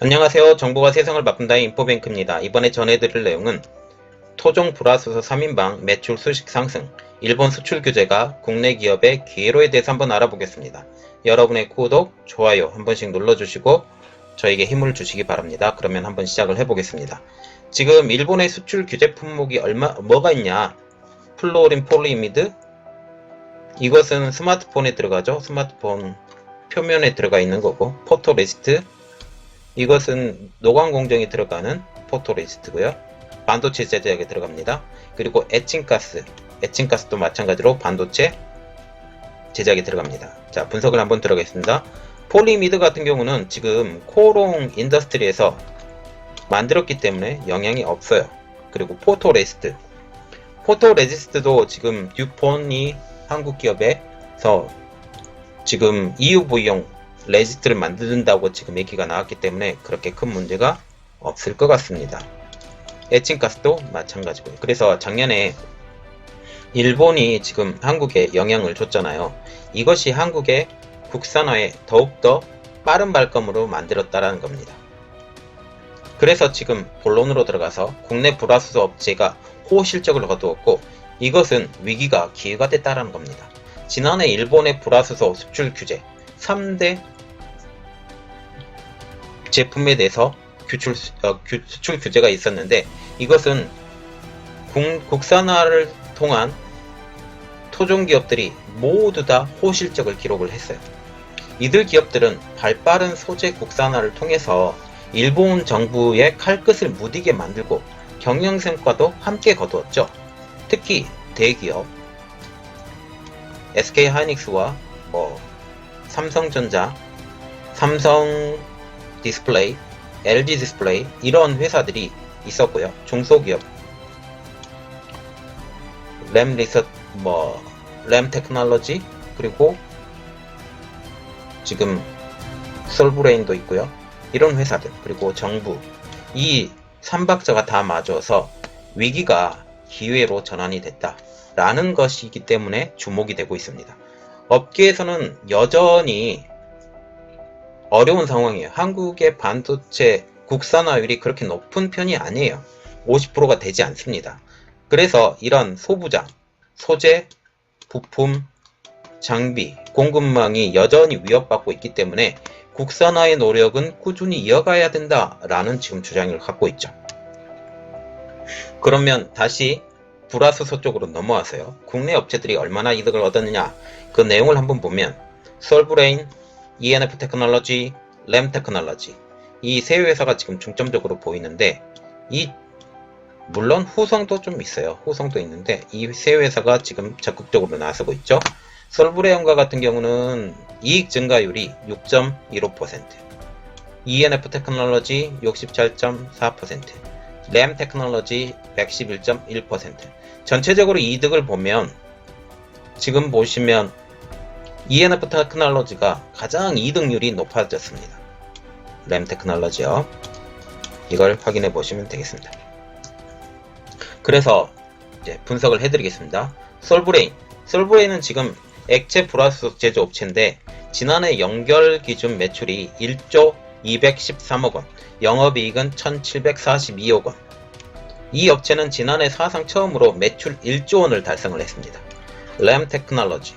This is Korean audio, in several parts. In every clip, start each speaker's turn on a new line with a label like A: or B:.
A: 안녕하세요. 정보가 세상을 바꾼다의 인포뱅크입니다. 이번에 전해드릴 내용은 토종 불화수소 3인방 매출 수식 상승, 일본 수출 규제가 국내 기업의 기회로에 대해서 한번 알아보겠습니다. 여러분의 구독, 좋아요 한 번씩 눌러주시고 저에게 힘을 주시기 바랍니다. 그러면 한번 시작을 해보겠습니다. 지금 일본의 수출 규제 품목이 얼마 뭐가 있냐? 플로린 폴리미드 이것은 스마트폰에 들어가죠. 스마트폰 표면에 들어가 있는 거고 포토레시스트 이것은 노광 공정에 들어가는 포토레시스트고요. 반도체 제작에 들어갑니다. 그리고 에칭가스, 에칭가스도 마찬가지로 반도체 제작에 들어갑니다. 자, 분석을 한번 들어가겠습니다. 폴리미드 같은 경우는 지금 코롱 인더스트리에서 만들었기 때문에 영향이 없어요. 그리고 포토레시스트. 포토레지스트도 지금 듀폰이 한국 기업에서 지금 EUV용 레지스트를 만든다고 지금 얘기가 나왔기 때문에 그렇게 큰 문제가 없을 것 같습니다. 에칭가스도 마찬가지고요. 그래서 작년에 일본이 지금 한국에 영향을 줬잖아요. 이것이 한국의 국산화에 더욱더 빠른 발걸음으로 만들었다라는 겁니다. 그래서 지금 본론으로 들어가서 국내 불화수소 업체가 호실적을 거두었고 이것은 위기가 기회가 됐다라는 겁니다. 지난해 일본의 불화수소 수출 규제 3대 제품에 대해서 규출, 어, 규- 수출 규제가 있었는데 이것은 국, 국산화를 통한 토종 기업들이 모두 다 호실적을 기록을 했어요. 이들 기업들은 발빠른 소재 국산화를 통해서 일본 정부의 칼끝을 무디게 만들고 경영 성과도 함께 거두었죠. 특히 대기업 SK 하이닉스와 뭐 삼성전자, 삼성 디스플레이, LG 디스플레이 이런 회사들이 있었고요. 중소기업 램 리서 뭐 램 테크놀로지 그리고 지금 솔브레인도 있고요. 이런 회사들 그리고 정부 이 삼박자가 다 맞아서 위기가 기회로 전환이 됐다라는 것이기 때문에 주목이 되고 있습니다. 업계에서는 여전히 어려운 상황이에요. 한국의 반도체 국산화율이 그렇게 높은 편이 아니에요. 50%가 되지 않습니다. 그래서 이런 소부장, 소재, 부품, 장비, 공급망이 여전히 위협받고 있기 때문에 국산화의 노력은 꾸준히 이어가야 된다라는 지금 주장을 갖고 있죠. 그러면 다시 불화수소 쪽으로 넘어와서요. 국내 업체들이 얼마나 이득을 얻었느냐 그 내용을 한번 보면 솔브레인, ENF 테크놀로지, 램 테크놀로지 이 세 회사가 지금 중점적으로 보이는데 이 물론 후성도 좀 있어요. 후성도 있는데 이 세 회사가 지금 적극적으로 나서고 있죠. 솔브레온과 같은 경우는 이익 증가율이 6.15%, ENF 테크놀로지 67.4%, 램 테크놀로지 111.1%. 전체적으로 이득을 보면 지금 보시면 ENF 테크놀로지가 가장 이득률이 높아졌습니다. 램 테크놀로지요. 이걸 확인해 보시면 되겠습니다. 그래서 이제 분석을 해드리겠습니다. 솔브레인. 솔브레인은 지금 액체 불화수소 제조 업체인데 지난해 연결 기준 매출이 1조 213억 원, 영업이익은 1,742억 원. 이 업체는 지난해 사상 처음으로 매출 1조 원을 달성을 했습니다. 램 테크놀로지.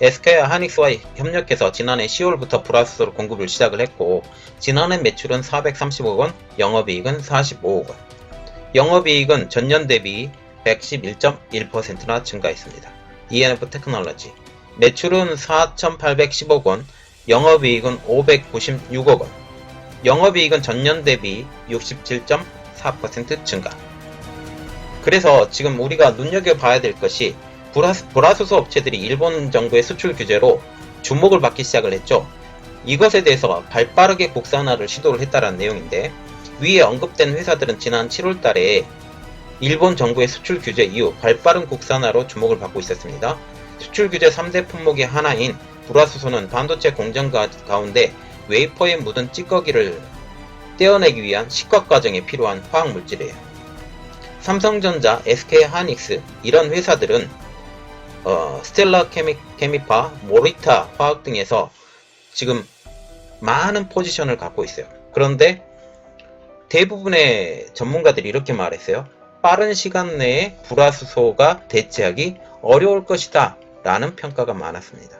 A: SK와 하닉스와 협력해서 지난해 10월부터 불화수소를 공급을 시작을 했고 지난해 매출은 430억 원, 영업이익은 45억 원. 영업이익은 전년 대비 111.1%나 증가했습니다. ENF 테크놀로지 매출은 4,810억 원, 영업이익은 596억 원. 영업이익은 전년 대비 67.4% 증가. 그래서 지금 우리가 눈여겨봐야 될 것이 불화수, 불화수소 업체들이 일본 정부의 수출 규제로 주목을 받기 시작을 했죠. 이것에 대해서 발빠르게 국산화를 시도를 했다는 내용인데 위에 언급된 회사들은 지난 7월 달에 일본 정부의 수출 규제 이후 발빠른 국산화로 주목을 받고 있었습니다. 수출 규제 3대 품목의 하나인 불화수소는 반도체 공정 가, 가운데 웨이퍼에 묻은 찌꺼기를 떼어내기 위한 식과 과정에 필요한 화학 물질이에요. 삼성전자, SK 하닉스 이런 회사들은 어, 스텔라 케미, 케미파, 모리타 화학 등에서 지금 많은 포지션을 갖고 있어요. 그런데 대부분의 전문가들이 이렇게 말했어요. 빠른 시간 내에 불화수소가 대체하기 어려울 것이다. 라는 평가가 많았습니다.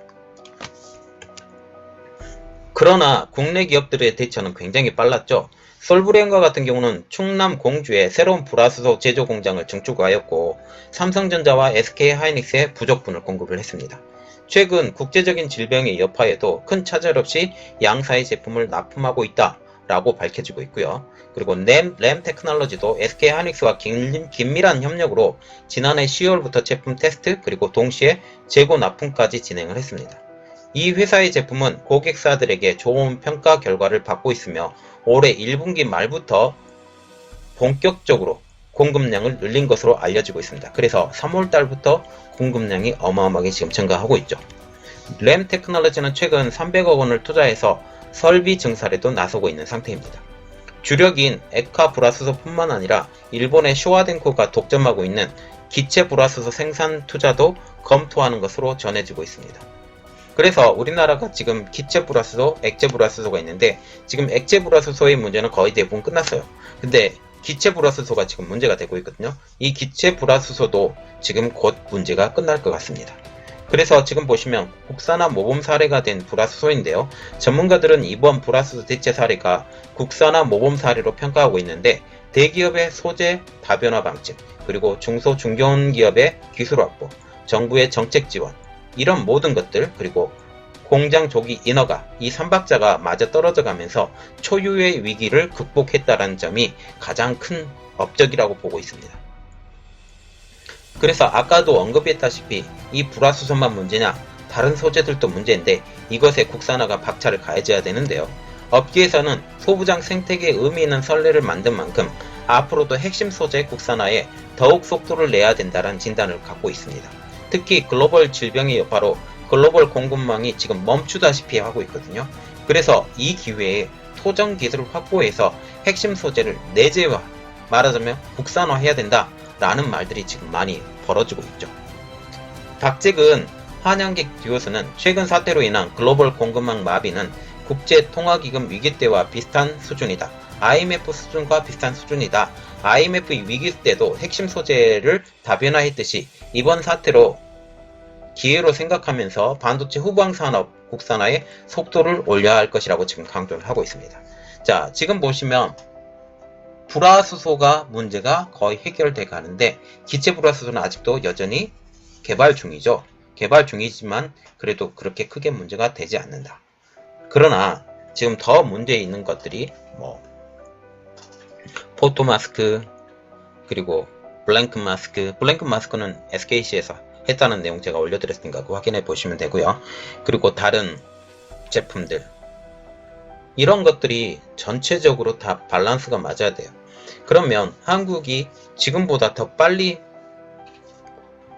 A: 그러나 국내 기업들의 대처는 굉장히 빨랐죠. 솔브레인과 같은 경우는 충남 공주에 새로운 불화수소 제조 공장을 증축하였고 삼성전자와 SK하이닉스에 부족분을 공급을 했습니다. 최근 국제적인 질병의 여파에도 큰 차질 없이 양사의 제품을 납품하고 있다 라고 밝혀지고 있고요. 그리고 램, 램 테크놀로지도 SK하이닉스와 긴, 긴밀한 협력으로 지난해 10월부터 제품 테스트 그리고 동시에 재고 납품까지 진행을 했습니다. 이 회사의 제품은 고객사들에게 좋은 평가 결과를 받고 있으며 올해 1분기 말부터 본격적으로 공급량을 늘린 것으로 알려지고 있습니다. 그래서 3월 달부터 공급량이 어마어마하게 지금 증가하고 있죠. 램 테크놀로지는 최근 300억 원을 투자해서 설비 증설에도 나서고 있는 상태입니다. 주력인 에카 불화수소뿐만 아니라 일본의 쇼와덴코가 독점하고 있는 기체 불화수소 생산 투자도 검토하는 것으로 전해지고 있습니다. 그래서 우리나라가 지금 기체 불화수소, 액체 불화수소가 있는데 지금 액체 불화수소의 문제는 거의 대부분 끝났어요. 근데 기체 불화수소가 지금 문제가 되고 있거든요. 이 기체 불화수소도 지금 곧 문제가 끝날 것 같습니다. 그래서 지금 보시면 국산화 모범 사례가 된 불화수소인데요. 전문가들은 이번 불화수소 대체 사례가 국산화 모범 사례로 평가하고 있는데 대기업의 소재 다변화 방침, 그리고 중소 중견 기업의 기술 확보, 정부의 정책 지원, 이런 모든 것들, 그리고 공장 조기 인허가, 이 삼박자가 맞아 떨어져 가면서 초유의 위기를 극복했다는 점이 가장 큰 업적이라고 보고 있습니다. 그래서 아까도 언급했다시피 이 불화수소만 문제냐 다른 소재들도 문제인데 이것에 국산화가 박차를 가해져야 되는데요. 업계에서는 소부장 생태계에 의미 있는 선례를 만든 만큼 앞으로도 핵심 소재 국산화에 더욱 속도를 내야 된다는 진단을 갖고 있습니다. 특히 글로벌 질병의 여파로 글로벌 공급망이 지금 멈추다시피 하고 있거든요. 그래서 이 기회에 토정 기술을 확보해서 핵심 소재를 내재화, 말하자면 국산화해야 된다. 라는 말들이 지금 많이 벌어지고 있죠. 박직은 한양객 듀오스는 최근 사태로 인한 글로벌 공급망 마비는 국제통화기금 위기 때와 비슷한 수준이다. IMF 수준과 비슷한 수준이다. IMF 위기 때도 핵심 소재를 다변화했듯이 이번 사태로 기회로 생각하면서 반도체 후방 산업 국산화의 속도를 올려야 할 것이라고 지금 강조를 하고 있습니다. 자, 지금 보시면 불화수소가 문제가 거의 해결돼 가는데 기체 불화수소는 아직도 여전히 개발 중이죠. 개발 중이지만 그래도 그렇게 크게 문제가 되지 않는다. 그러나 지금 더 문제 있는 것들이 뭐 포토 마스크 그리고 블랭크 마스크 블랭크 마스크는 SKC에서 했다는 내용 제가 올려드렸으니까 확인해 보시면 되고요. 그리고 다른 제품들 이런 것들이 전체적으로 다 밸런스가 맞아야 돼요. 그러면 한국이 지금보다 더 빨리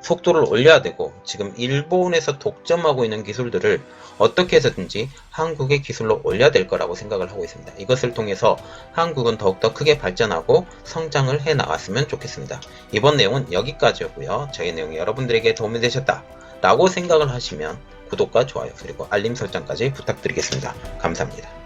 A: 속도를 올려야 되고 지금 일본에서 독점하고 있는 기술들을 어떻게 해서든지 한국의 기술로 올려야 될 거라고 생각을 하고 있습니다. 이것을 통해서 한국은 더욱더 크게 발전하고 성장을 해 나갔으면 좋겠습니다. 이번 내용은 여기까지였고요. 저희 내용이 여러분들에게 도움이 되셨다 라고 생각을 하시면 구독과 좋아요 그리고 알림 설정까지 부탁드리겠습니다. 감사합니다.